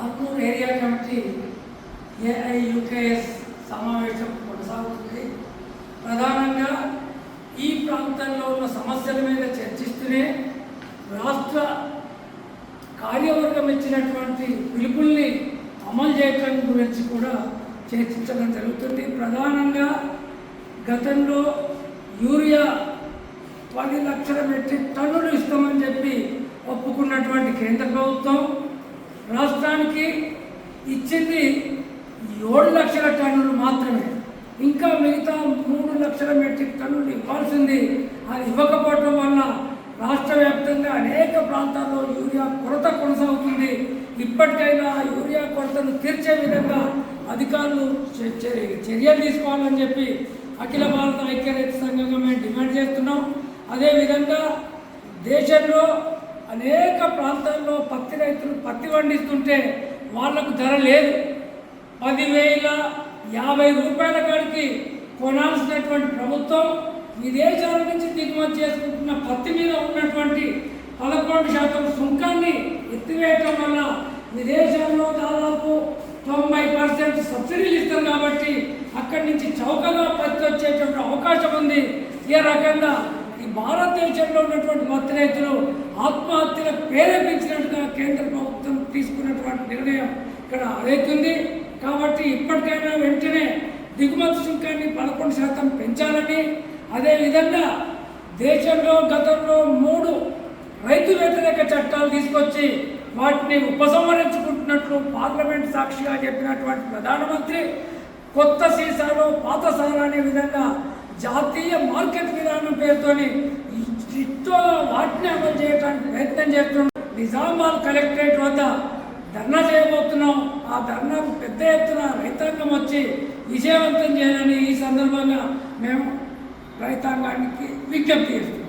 Armoor area committee ఏఐయుకేఎస్ సమావేశం కొనసాగుతుంది. ప్రధానంగా ఈ ప్రాంతంలో ఉన్న సమస్యల మీద చర్చిస్తూనే రాష్ట్ర కార్యవర్గం ఇచ్చినటువంటి పిలుపుల్ని అమలు చేయటం గురించి కూడా చర్చించడం జరుగుతుంది. ప్రధానంగా గతంలో యూరియా పది లక్షల మెట్రిక్ టన్నులు ఇస్తామని చెప్పి ఒప్పుకున్నటువంటి కేంద్ర ప్రభుత్వం రాష్ట్రానికి ఇచ్చింది ఏడు లక్షల టన్నులు మాత్రమే. ఇంకా మిగతా మూడు లక్షల మెట్రిక్ టన్నులు ఇవ్వాల్సింది అది ఇవ్వకపోవటం వల్ల రాష్ట్ర వ్యాప్తంగా అనేక ప్రాంతాల్లో యూరియా కొరత కొనసాగుతుంది. ఇప్పటికైనా యూరియా కొరతను తీర్చే విధంగా అధికారులు చర్యలు తీసుకోవాలని చెప్పి అఖిల భారత ఐక్యరైతు సంఘంగా మేము డిమాండ్ చేస్తున్నాం. అదేవిధంగా దేశంలో అనేక ప్రాంతాల్లో పత్తి రైతులు పత్తి పండిస్తుంటే వాళ్ళకు ధర లేదు. పదివేల యాభై రూపాయల కాడికి కొనాల్సినటువంటి ప్రభుత్వం విదేశాల నుంచి దిగుమతి చేసుకుంటున్న పత్తి మీద ఉన్నటువంటి పదకొండు శాతం సుంకాన్ని ఎత్తివేయటం వల్ల విదేశాల్లో దాదాపు తొంభై పర్సెంట్ సబ్సిడీలు ఇస్తారు కాబట్టి అక్కడి నుంచి చౌకగా పత్తి వచ్చేటువంటి అవకాశం ఉంది. ఏ రకంగా భారతదేశంలో ఉన్నటువంటి పత్తి రైతులు ఆత్మహత్యలకు ప్రేరేపించినట్టుగా కేంద్ర ప్రభుత్వం తీసుకున్నటువంటి నిర్ణయం ఇక్కడ అదైతుంది. కాబట్టి ఇప్పటికైనా వెంటనే దిగుమతి సుంకాన్ని పదకొండు శాతం పెంచాలని. అదేవిధంగా దేశంలో గతంలో మూడు రైతు వ్యతిరేక చట్టాలు తీసుకొచ్చి వాటిని ఉపసంహరించుకుంటున్నట్లు పార్లమెంట్ సాక్షిగా చెప్పినటువంటి ప్రధానమంత్రి కొత్త సీసాలో పాత సారా అనే విధంగా జాతీయ మార్కెట్ విధానం పేరుతోని ఇష్టో వాటిని అమలు చేయడానికి ప్రయత్నం చేస్తున్నాం నిజామాబాద్ కలెక్టరేట్ వద్ద ధర్నా చేయబోతున్నాం ఆ ధర్నాకు పెద్ద ఎత్తున రైతాంగం వచ్చి విజయవంతం చేయాలని ఈ సందర్భంగా మేము రైతాంగానికి విజ్ఞప్తి చేస్తున్నాం.